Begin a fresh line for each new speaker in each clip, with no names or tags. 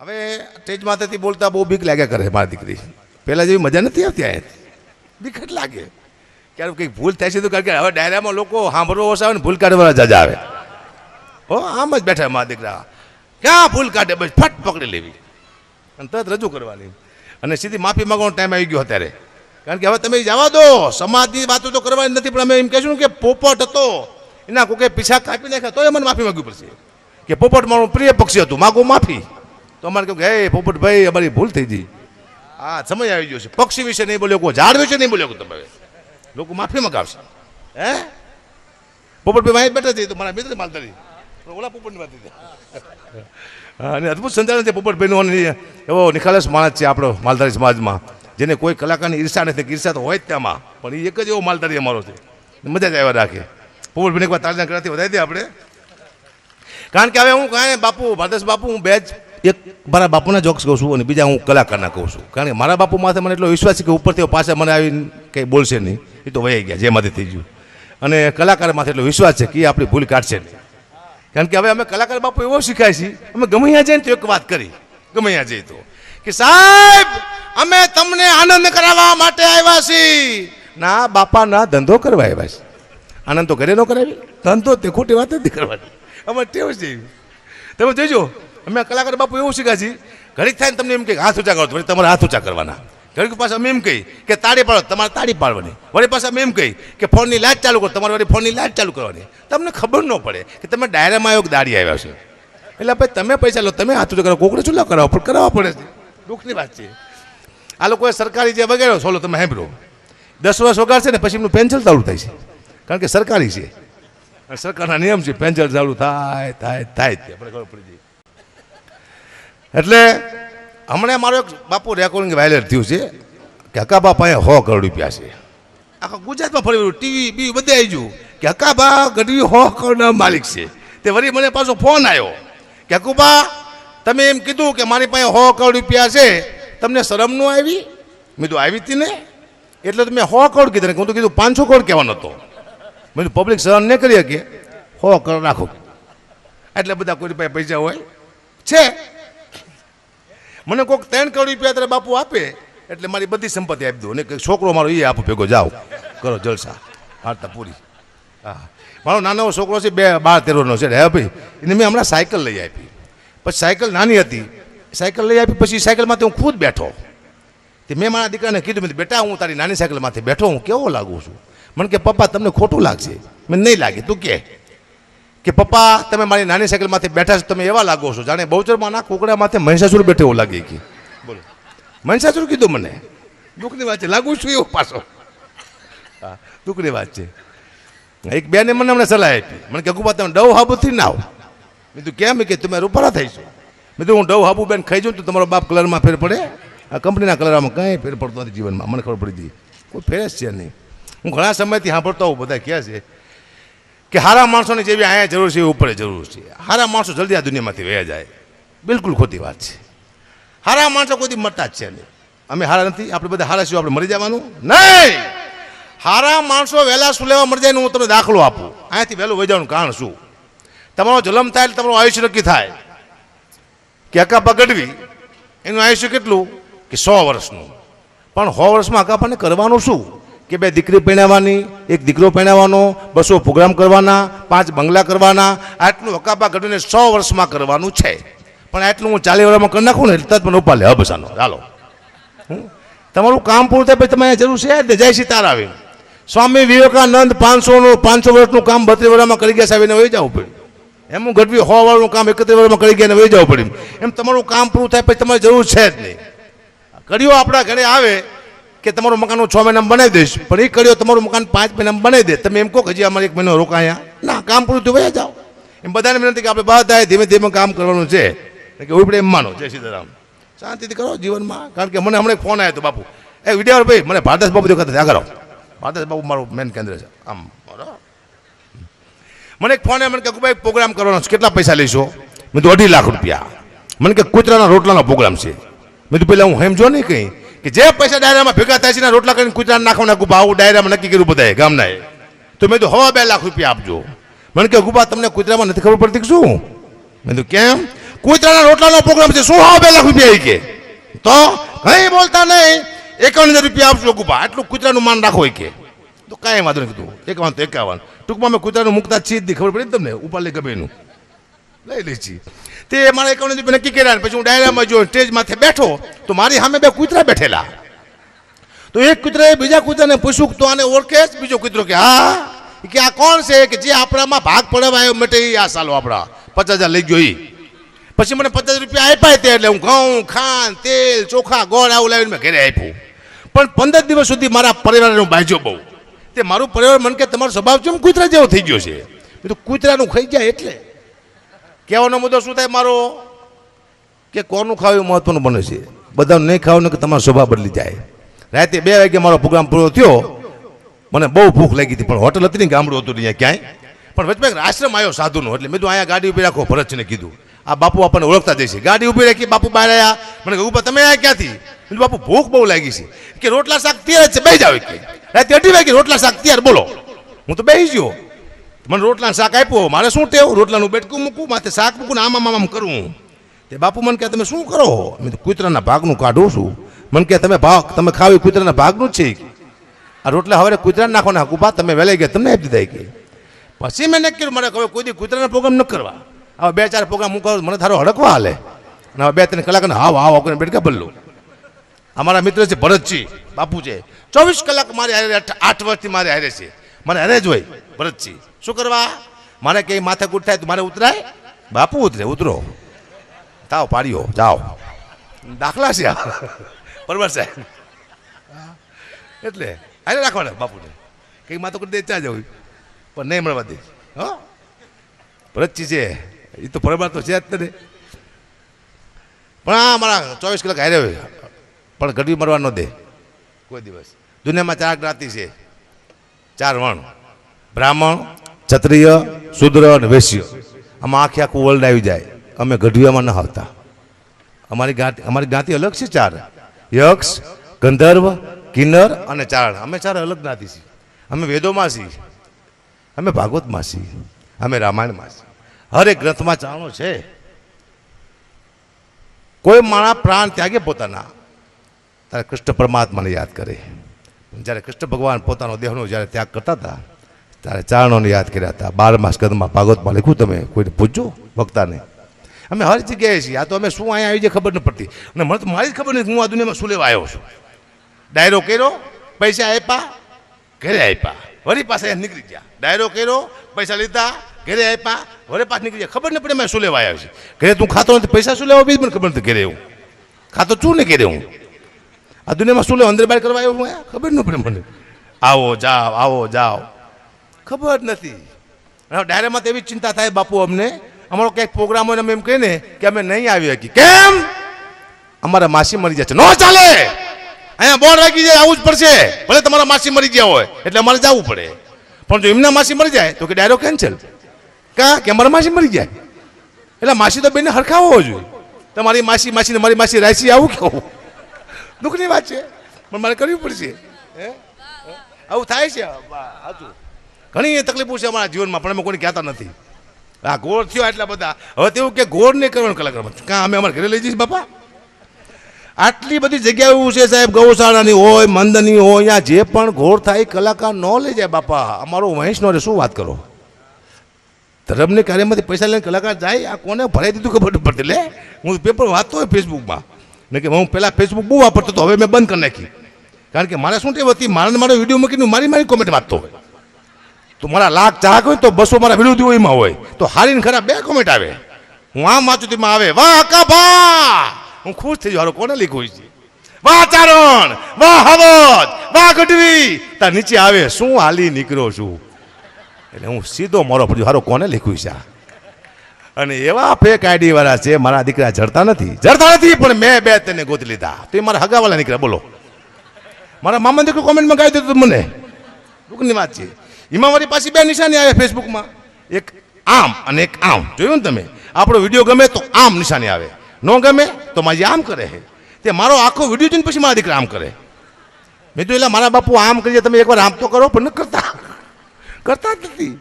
હવે સ્ટેજ માથેથી બોલતા બહુ બીક લાગ્યા કરે મારી દીકરી. પહેલાં જેવી મજા નથી આવતી અહીંયા બીક જ લાગે. ક્યારેક કંઈક ભૂલ થાય છે તો કારણ કે હવે ડાયરામાં લોકો સાંભળવો ઓછા આવે ને ભૂલ કાઢવાના જજા આવે. હો, આમ જ બેઠા મારા દીકરા. ક્યાં ભૂલ કાઢે બસ ફટ પકડી લેવી. અને તરત રજૂ કરવાની અને સીધી માફી માગવાનો ટાઈમ આવી ગયો અત્યારે. કારણ કે હવે તમે જવા દો. સમાજની વાતો તો કરવાની નથી, પણ અમે એમ કહેશું કે પોપટ હતો. એના કોકે પીછા કાપી નાખ્યા તો એ મને માફી માગવી પડશે. કે પોપટ મારું પ્રિય પક્ષી હતું, માગું માફી. તો અમારે કહ્યું કે, હે, પોપટભાઈ, અમારી ભૂલ થઈ ગઈ. હા, સમય આવી ગયો છે. પક્ષી વિશે નહીં બોલ્યો, કોઈ ઝાડ વિશે નહીં બોલ્યો તમે. લોકો માફી મગાવશે. હે? પોપટભાઈ માહિત બેઠા છે તો મારા મિત્ર માલધારી ઓલા પોપટની વાત હતી અને અદ્ભુત સંચાલન છે પોપટભાઈનું એવો નિખાલસ માણસ છે આપણો માલધારી સમાજમાં, જેને કોઈ કલાકારની ઈર્ષા નથી, ઈર્ષા તો હોય જ તેમાં, પણ એ એક જ એવો માલધારી અમારો છે. મજા જ આવ્યા રાખે. પોપટભાઈને એકવાર તારજા કરાથી વધારી દે આપણે. કારણ કે હવે હું કાંઈ બાપુ ભારદાસ બાપુ, હું બે જ એક મારા બાપુના જોક્સ કહું છું અને બીજા હું કલાકારના કહું છું. કારણ કે મારા બાપુ માથે મને એટલો વિશ્વાસ છે કે ઉપરથી પાછા મને આવીને કંઈ બોલશે નહીં. એ તો વહી ગયા જેમાંથી થઈ ગયું. અને કલાકાર માથે એટલો વિશ્વાસ છે કે એ આપણી ભૂલ કાઢશે નહીં. કારણ કે હવે અમે કલાકાર બાપુ એવો શીખાય છીએ, અમે ગમે ત્યાં જઈને તો એક વાત કરી, ગમે ત્યાં જઈએ તો, કે સાહેબ, અમે તમને આનંદ કરાવવા માટે આવ્યા છીએ. ના બાપા ના ધંધો કરવા આવ્યા છે આનંદ તો ઘરે ન કરાવી, ધંધો તે ખોટી વાત નથી કરવાની. અમે ટેવ છે તમે જોઈજો અમે કલાકાર બાપુ એવું શીખ્યા છીએ, ઘડીક થાય ને તમને એમ કે હાથ ઊંચા કરો. વળી તમારે હાથ ઊંચા કરવાના. ઘડીક પાસે અમે એમ કહી કે તાળી પાડો, તમારે તાળી પાડવાની. વળી પાસે અમે એમ કહી કે ફોનની લાઇટ ચાલુ કરો, તમારે વળી ફોનની લાઇટ ચાલુ કરવાની. તમને ખબર ન પડે કે તમે ડાયરામાં આવ્યો દાડી આવ્યા છે. એટલે ભાઈ, તમે પૈસા લો, તમે હાથ ઊંચા કરો. કોકડે ચૂલા કરાવો, પણ કરાવવા પડે છે. દુઃખની વાત છે. આ લોકોએ સરકારી જે વગેરે સોલો તમે સાંભળો. દસ વર્ષ વગાડશે ને પછી એમનું પેન્શન ચાલુ થાય છે. કારણ કે સરકારી છે. સરકારના નિયમ છે, પેન્શન ચાલુ થાય થાય થાય. આપણે ખબર પડી જાય. એટલે હમણાં મારો એક બાપુ રેકોર્ડિંગ વાયલેટ થયું છે. કે હકાબા પાસે સો કરોડ રૂપિયા છે. આખા ગુજરાતમાં ફરી ટીવી, બીવી બધે આવી ગયું. કે હકાબા ગઢવી સો કરોડના માલિક છે. તે વળી મને પાછો ફોન આવ્યો કે હકુબા તમે એમ કીધું કે મારી પાસે સો કરોડ રૂપિયા છે. તમને શરમ ન આવી? મેં તો આવી હતી ને? એટલે તો મેં સો કરોડ કીધા હું તો કીધું, પાંચસો કરોડ કહેવાનો હતો. મેં પબ્લિક સહન ન કરી શકે. સો કરોડ રાખો એટલે બધા કોઈ પાસે પૈસા હોય. છે. મને કોઈક ત્રણ કરોડ રૂપિયા ત્યારે બાપુ આપે, એટલે મારી બધી સંપત્તિ આપી દો. અને છોકરો મારો એ આપો ભેગો, જાઓ. કરો જલસા. વાર્તા પૂરી. હા. મારો નાનો છોકરો છે, બે બાર તેરનો છે. હે ભાઈ, એને મેં હમણાં સાયકલ લઈ આપી. પછી સાયકલ નાની હતી. સાયકલ લઈ આપી, પછી સાયકલમાંથી હું ખુદ બેઠો. તે મેં મારા દીકરાને કીધું, મેં બેટા, હું તારી નાની સાયકલમાંથી બેઠો, હું કેવો લાગુ છું? મને કે, પપ્પા, તમને ખોટું લાગશે. મને નહીં લાગે. તું કે. કે પપ્પા, તમે મારી નાની સાયકલમાંથી બેઠા છો, તમે એવા લાગો છો? જાણે બહુચરમાં ના કોકડા માથે મહિષાસુર બેઠો એવું લાગે કે. બોલો. મહિષાસુર કીધું મને? દુઃખની વાત છે. લાગુ છું એવો પાછો. હા, દુઃખની વાત છે. એક બેને મને હમણાં સલાહ આપી. મને કે ગુબા તમે ડવ હાબુથી ના આવો મેં તું કેમ? કે તમે રૂપારા છો. મેં તો હું ડવ હાબુ બેન ખાઈ જાઉં તો તમારો બાપ કલરમાં ફેર પડે. આ કંપનીના કલરમાં કંઈ ફેર પડતો નથી જીવનમાં. મને ખબર પડી હતી કોઈ ફેર જ છે નહીં. હું ઘણા સમયથી સાંભળતો હોઉં, બધા કહે છે કે હારા માણસોની જેવી અહીંયા જરૂર છે, એવી ઉપર જરૂર છે. હારા માણસો જલ્દી આ દુનિયામાંથી વયા જાય. બિલકુલ ખોટી વાત છે. હારા માણસો કોઈ મરતા જ છે નહીં. અમે હારા નથી, આપણે બધા હારા છીએ, આપણે મરી જવાનું નહીં. હારા માણસો વહેલા શું લેવા મરી જાય હું તમને દાખલો આપું. અહીંયાથી વહેલું વહી કારણ શું? તમારો જલમ થાય એટલે તમારું આયુષ્ય નક્કી થાય. કે અકાપા ગઢવી એનું આયુષ્ય કેટલું? કે સો વર્ષનું. પણ સો વર્ષમાં અકાપાને કરવાનું શું? કે બે દીકરી પહેણાવવાની એક દીકરો પહેણાવવાનો બસો પ્રોગ્રામ કરવાના, પાંચ બંગલા કરવાના, આટલું હકાપા ઘટીને સો વર્ષમાં કરવાનું છે. પણ આટલું હું ચાલી વર્ષમાં કરી નાખું ને તરત મને ઉપાલે હબસાનો ચાલો હમ? તમારું કામ પૂરું થાય પછી તમે જરૂર છે? જય સીતાર આવે સ્વામી વિવેકાનંદ પાંચસોનું, પાંચસો વર્ષનું કામ બત્રીસ વર્ષમાં કરી ગયા સાહેબ વહી જવું પડ્યું. એમ હું ગઢવી સો કામ એકત્રીસ વર્ષમાં કરી ગયા વહી જવું પડ્યું. એમ તમારું કામ પૂરું થાય પછી તમારે જરૂર છે જ નહીં. કડીઓ આપણા ઘરે આવે કે તમારું મકાન હું છ મહિનામાં બનાવી દઈશ. પણ એ કર્યો તમારું મકાન પાંચ મહિનામાં બનાવી દે. તમે એમ કહો કે હજી અમારે એક મહિનો રોકાયા. ના, કામ પૂરું થયું, વયા જાઓ. એમ બધાને વિનંતી કે આપણે બધા ધીમે ધીમે કામ કરવાનું છે. કે હું એમ માનો. જય સીતારામ. શાંતિથી કરો જીવનમાં. કારણ કે મને હમણાં ફોન આવ્યો હતો બાપુ. એ વીડિયો ભાઈ, મને ભારદાસ બાપુ દેખાતા ત્યાં કરો. ભારદાસ બાપુ મારું મેન કેન્દ્ર છે. આમ મને એક ફોન મને કે ભાઈ પ્રોગ્રામ કરવાનો છે. કેટલા પૈસા લઈશો? મેં તો અઢી લાખ રૂપિયા. મને કે, કૂતરાના રોટલાનો પ્રોગ્રામ છે. મેં તો પેલા હું સમજો નહીં કંઈ. કે જે પૈસા ડાયરામાં ભેગા થાય છે રોટલા કરીને કૂતરાને નાખવાના ગુબા, આવું ડાયરામાં નક્કી કર્યું બધાએ ગામનાએ. તો મેં તો હવા બે લાખ રૂપિયા આપજો. મને કે ગુબા, તમને કૂતરામાં નથી ખબર પડતી શું? મેં તો કેમ? કૂતરાના રોટલાનો પ્રોગ્રામ છે, શું હવા બે લાખ રૂપિયા કે? તો કંઈ બોલતા નહીં. એકાવન હજાર રૂપિયા આપજો ગુપા આટલું કૂતરાનું માન રાખો કે. તો કાંઈ વાંધો નહીં કીધું. એકાવન તો એકાવન ટૂંકમાં મેં કૂતરાનું મૂકતા છીએ જ ખબર પડી તમને? ઉપાડ લે ગમેનું. લઈ લીધી. તે મારા એકાઉન્ટ નક્કી કર્યા પછી હું ડાયરામાં જો સ્ટેજ માથે બેઠો, તો મારી સામે બે કૂતરા બેઠેલા. તો એક કૂતરાએ બીજા કૂતરાને પૂછ્યું તો આને ઓળખે જ બીજો કૂતરો કે, હા. કે, આ કોણ છે? કે, જે આપણામાં ભાગ પડવાયો માટે આ સાલો આપણા. પચાસ હજાર લઈ ગયો પછી મને પચાસ રૂપિયા આપ્યા તે એટલે હું ઘઉં, ખાંડ, તેલ, ચોખા, ગોળ આવું લાવીને મેં ઘરે આપ્યું. પણ પંદર દિવસ સુધી મારા પરિવારનો બાજો બહુ. તે મારું પરિવાર મને કે, તમારો સ્વભાવ કેમ કૂતરા જેવો થઈ ગયો છે? તો કૂતરાનું ખાઈ જાય એટલે. કહેવાનો મુદ્દો શું થાય મારો? કે કોનું ખાવું મહત્વનું બને છે. બધાનું નહીં ખાવું ને કે તમારો સ્વભાવ બદલી જાય. રાતે બે વાગે મારો પ્રોગ્રામ પૂરો થયો. મને બહુ ભૂખ લાગી હતી પણ હોટલ હતી ને ગામડું હતું અહીંયા ક્યાંય. પણ વચમાં આશ્રમ આવ્યો સાધુનો એટલે મેં તો અહીંયા ગાડી ઊભી રાખો ભરતજીને કીધું. આ બાપુ આપણને ઓળખતા જશે ગાડી ઊભી રાખી બાપુ બહાર આવ્યા મને કહ્યું "ઊભા, તમે આવ્યા ક્યાંથી? બાપુ ભૂખ બહુ લાગી છે. કે રોટલા શાક તૈયાર જ છે બે જાવ કે રાતે અઢી વાગે રોટલા શાક તૈયાર બોલો. હું તો બેસી ગયો. મને રોટલા શાક આપ્યો, મારે શું ટેવ? રોટલાનું બેટકું મૂકું માથે શાક મૂકું ને આમ આમ કરું તે બાપુ મને કહે, તમે શું કરો? મેં કૂતરાના ભાગનું કાઢું છું. મને કહે, તમે ભાગ તમે ખાવ કૂતરાના ભાગનું જ છે. આ રોટલા હવે કૂતરાને નાખો ને કુપા તમે વેલાઈ ગયા, તમને આપી દીધા કે. પછી મેં નક્કી કર્યું મારે હવે કોઈ દી કૂતરાના પ્રોગ્રામ ન કરવા. હવે બે ચાર પ્રોગ્રામ હું કરું, મને થારો હડકવા હાલે. અને હવે બે ત્રણ કલાક હાવ હાવ કરીને બેટકા બદલું અમારા મિત્ર છે ભરતજી, બાપુ છે, ચોવીસ કલાક મારે હારે આઠ વર્ષથી મારે હારે છે. મને અરે જ હોય. ભરતજી, શું કરવા? મારે કંઈ માથે કૂટ થાય તો મારે ઉતરાય? બાપુ, ઉતરે, ઉતરો. તાવ પાડ્યો, જાઓ. દાખલા છે બરોબર સાહેબ. એટલે આને રાખવાના બાપુને. કંઈક માથે કૂટ દે, ત્યાં જવું. પણ નહીં મળવા દે. હો? ભરતજી છે. એ તો પરમાર તો છે જ ને પણ આ મારા ચોવીસ કલાક હારે પણ ગઢવી મરવા ન દે. કોઈ દિવસ. દુનિયામાં ચાર જ્ઞાતિ છે. ચાર વર્ણ બ્રાહ્મણ, ક્ષત્રિય, શુદ્ર અને વૈશ્ય. આમાં આખે આખું વર્લ્ડ આવી જાય. અમે ગઢવીયામાં ન આવતા. અમારી જ્ઞાતિ અમારી જ્ઞાતિ અલગ છે ચાર. યક્ષ, ગંધર્વ, કિન્નર અને ચારણ. અમે ચાર અલગ જ્ઞાતિ છીએ. અમે વેદોમાં છીએ. અમે ભાગવતમાં છીએ. અમે રામાયણમાં છીએ. હરેક ગ્રંથમાં ચારણો છે. કોઈ માણા પ્રાણ ત્યાગે પોતાના. ત્યારે કૃષ્ણ પરમાત્માને યાદ કરે. જ્યારે કૃષ્ણ ભગવાન પોતાનો દેહનો જ્યારે ત્યાગ કરતા હતા, ત્યારે ચારણોને યાદ કર્યા હતા. બારમા સ્કંદમાં ભાગવતમાં લખ્યું, તમે કોઈને પૂછજો વક્તાને અમે હર જગ્યાએ છીએ. આ તો અમે શું અહીંયા આવી છે ખબર ન પડતી. અને મને તો મારી જ ખબર નથી, હું આ દુનિયામાં શું લેવા આવ્યો છું. ડાયરો કર્યો, પૈસા આપ્યા, ઘરે આપ્યા. વળી પાસે નીકળી ગયા. ડાયરો કર્યો, પૈસા લીધા, ઘરે આપ્યા. વળી પાછ નીકળી ગયા. ખબર ન પડે મેં શું લેવા આવ્યો છે ઘરે તું ખાતો નથી, પૈસા શું લેવા બી મને ખબર નથી, ઘરે હું. ખાતો છું ને ઘરે હું. આ દુનિયામાં શું લે અંદર બહાર કરવા આવ્યો હું ખબર ન પડે મને. આવો જાઓ આવો જાઓ. ખબર નથી. ડાયરામાં એવી ચિંતા થાય બાપુ અમને. અમારો ક્યાંક પ્રોગ્રામ હોય અમે એમ કહીએ ને કે અમે નહીં આવી શકીએ. કેમ? અમારા માસી મરી જાય છે. નો ચાલે! અહીંયા બોર્ડ રાખી જાય, આવું જ પડશે. ભલે તમારા માસી મરી ગયા હોય, એટલે અમારે જવું પડે. પણ જો એમના માસી મરી જાય, તો કે ડાયરો કેન્સલ કા? કે અમારા માસી મરી જાય? એટલે માસી તો બેને હરખાવો જોઈએ. તમારી માસી, માસીને મારી માસી રાશી આવું કેવું? દુઃખની વાત છે. પણ મારે કરવી પડશે. હે? આવું થાય છે? સાચું ઘણી તકલીફો છે અમારા જીવનમાં, પણ અમે કોઈ કહેતા નથી. આ ગોળ થયો એટલા બધા. હવે તેવું કે ગોળ નહીં કરવાનું કલાકાર કાં અમે અમારા ઘરે લઈ જઈશ, બાપા? આટલી બધી જગ્યાઓ એવું છે સાહેબ, ગૌશાળાની હોય, મંદની હોય, અહીંયા જે પણ ઘોર થાય કલાકાર ન લઈ જાય, બાપા. અમારો વંશનો શું વાત કરો? ધર્મને કાર્યમાંથી પૈસા લઈને કલાકાર જાય, આ કોને ભરાઈ દીધું ખબર પડતી, લે? હું પેપર વાંચતો હોય ફેસબુકમાં ને કે હું પહેલાં ફેસબુક બહુ વાપરતો હતો, હવે મેં બંધ કરી નાખી. કારણ કે મારે શું ટેવ હતી મારે મારો વીડિયો મૂકીને મારી મારી કોમેન્ટ વાંચતો હોય. તો મારા લાખ ચાહક હોય તો બસો મારા વિરોધીઓ એમાં હોય. તો હારીને ખરા બે કોમેન્ટ આવે. હું આમ વાંચું તેમાં આવે, વાહ કાભા હું ખુશ થઈ જાઉં. કોને લીખું છે? વાહ, ચારણ! વાહ હવત વાહ, ગઢવી! તાર નીચે આવે, શું હાલી નીકળ્યો છું? એટલે હું સીધો મારો પડ્યો હારો કોને લીખ્યું છે આ? અને એવા ફેક આઈડી વાળા છે, મારા દીકરા જડતા નથી. જડતા નથી, પણ મેં બે તેને ગોતી લીધા. તો એ મારા હગાવાલા નીકળ્યા, બોલો. મારા મામા દીકરો કોમેન્ટમાં ગાઈ દીધું મને. દુઃખની વાત છે. એમાં મારી પાસે બે નિશાની આવે ફેસબુકમાં એક આમ અને એક આમ. જોયું ને તમે? આપણો વીડિયો ગમે તો આમ નિશાની આવે. ન ગમે તો મારી આમ કરે છે. તે મારો આખો વીડિયો જોઈને પછી મારા દીકરા આમ કરે. મેં તો એટલે મારા બાપુ આમ કરીએ, તમે એકવાર આમ તો કરો, પણ ન કરતા. કરતા જ નથી.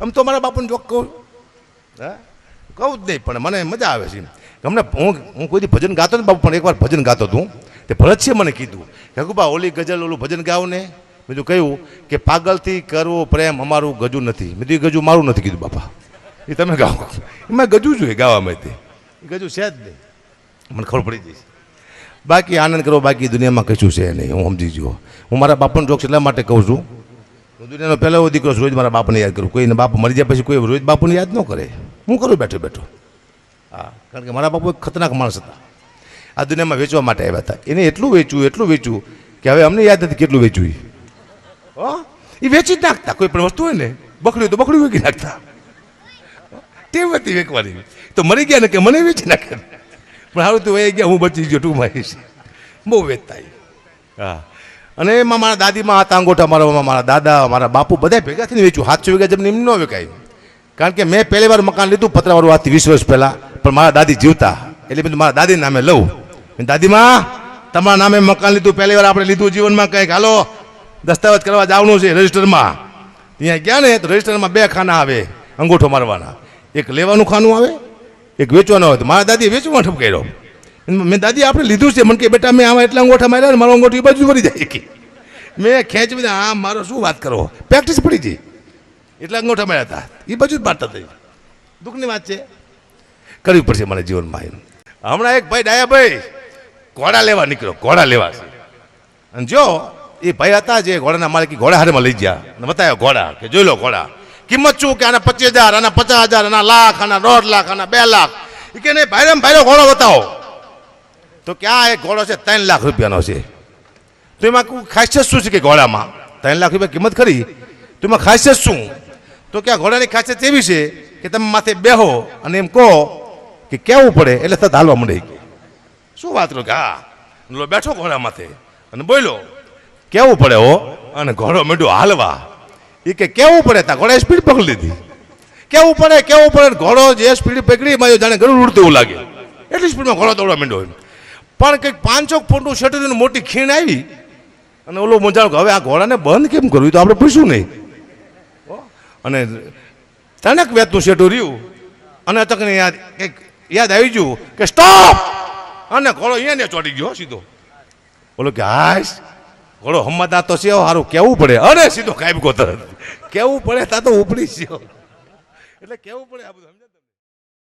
આમ તો મારા બાપુને જોક કહું. હા? કહું જ નહીં પણ મને મજા આવે છે હમણાં હું હું કોઈથી ભજન ગાતો ને બાપુ પણ એકવાર ભજન ગાતો હતો. તે ભરતસિંહ મને કીધું. કે હકુબા ઓલી ગઝલ ઓલું ભજન ગાવ ને. મેં તો કહ્યું કે પાગલથી કરવો પ્રેમ અમારું ગજુ નથી. એ ગજુ મારું નથી કીધું બાપા. એ તમે ગાઓ. એમાં ગજુ જોઈએ ગાવામાં તે. એ ગજુ છે જ નહીં. મને ખબર પડી જઈશ બાકી આનંદ કરો બાકી દુનિયામાં કશું છે નહીં. હું સમજી ગયો. હું મારા બાપાનો જોક્સ એટલા માટે કહું છું દુનિયાનો પહેલો દીકરો રોજ મારા બાપને યાદ કરું. કોઈને બાપ મરી જાય પછી કોઈ રોજ બાપુને યાદ ન કરે. હું કરું બેઠો બેઠો. હા, કારણ કે મારા બાપુ એક ખતરનાક માણસ હતા. આ દુનિયામાં વેચવા માટે આવ્યા હતા. એને એટલું વેચ્યું એટલું વેચ્યું કે હવે અમને યાદ નથી કેટલું વેચ્યું ઈ. એ વેચી જ નાખતા. કોઈ પણ વસ્તુ હોય ને બકડી હોય તો બકડી વેચી નાખતા. ટેવ હતી વેકવાની તો મરી ગયા ને કે મને વેચી નાખે. પણ હારું તો એ ગયા, હું બચી ગયો, ટૂંકમાં એ. બહુ વેચતા. હા. અને એમાં મારા દાદીમાં હતા અંગોઠા મારા મારા દાદા, મારા બાપુ બધા ભેગા થઈને વેચ્યું. સાતસો વીઘા જમીન એમ ન વેચાય કારણ કે મેં પહેલી વાર મકાન લીધું, પતરાવાળું આજથી વીસ વર્ષ પહેલાં, પણ મારા દાદી જીવતા. એટલે મેં મારા દાદી નામે લઉં. દાદીમાં, તમારા નામે મકાન લીધું, પહેલી વાર આપણે લીધું જીવનમાં કંઈક. હાલો, દસ્તાવેજ કરવા જવાનું છે રજિસ્ટરમાં. ત્યાં ગયા ને, તો રજિસ્ટરમાં બે ખાના આવે, અંગૂઠો મારવાના. એક લેવાનું ખાનું આવે, એક વેચવાનું આવે. તો મારા દાદીએ વેચવા ઠપકાર્યો. મેં દાદી આપણે લીધું છે. મને કે બેટા, મેં આમાં એટલા અંગોઠા માર્યા ને મારો અંગોઠો એ બાજુ વળી જાય કે. મેં ખેંચ બધા આ મારો શું વાત કરો? પ્રેક્ટિસ પડી હતી એટલા અંગોઠા માર્યા હતા. એ બાજુ જ મારતા થઈ દુઃખની વાત છે. કરવી પડશે મારા જીવનમાં એમ. હમણાં એક ભાઈ ડાયા ભાઈ, ઘોડા લેવા નીકળ્યો, ઘોડા લેવા છે. અને જો, એ ભાઈ હતા જે ઘોડાના માલિક ઘોડા હારેમાં લઈ ગયા. અને બતાવ્યો ઘોડા કે, જોઈ લો ઘોડા, કિંમત શું? કે આના પચીસ હજાર, આના પચાસ હજાર, આના લાખ, આના દોઢ લાખ, આના બે લાખ. એ કે, નહીં ભાઈ ભાઈરો ઘોડો બતાવો. તો ક્યાં એક ઘોડો છે, ત્રણ લાખ રૂપિયાનો છે. તો એમાં ખાસિયત શું છે કે ઘોડામાં? ત્રણ લાખ રૂપિયા કિંમત ખરી? તો એમાં ખાસિયત શું? તો કે આ ઘોડાની ખાસિયત એવી છે કે તમે માથે બેહો અને એમ કહો કે કેવું પડે એટલે તરત હાલવા કે શું વાત કરો કે? હા. લો, બેઠો ઘોડા માથે અને બોલો કેવું પડે હો. અને ઘોડો મેંડો હાલવા. એ કે કેવું પડે તા, ઘોડાએ સ્પીડ પકડી લીધી. કેવું પડે કેવું પડે. ઘોડો જે સ્પીડ પકડી એમાં જાણે ગરુડ ઉડતું એવું લાગે. એટલી સ્પીડમાં ઘોડો દોડવા માંડ્યો પણ કંઈક પાંચસો ફૂટનું શટર મોટી ખીણ આવી અને ઓલો મજા કે, હવે આ ઘોડાને બંધ કેમ કરવું તો આપણે પૂછ્યું નહીં? અને તણક વેતનું શેઠું રહ્યું. અને અચકને યાદ, કંઈક યાદ આવી ગયું કે, સ્ટોપ! અને ઘોડો અહીંયા ને ચોટી ગયો સીધો. બોલો કે, હાશ ઘોડો હમતા તો છે સારું કેવું પડે? અરે સીધો કાયબ ગોતર. કેવું પડે? તા તો ઉપડી છે એટલે કેવું પડે આ બધું?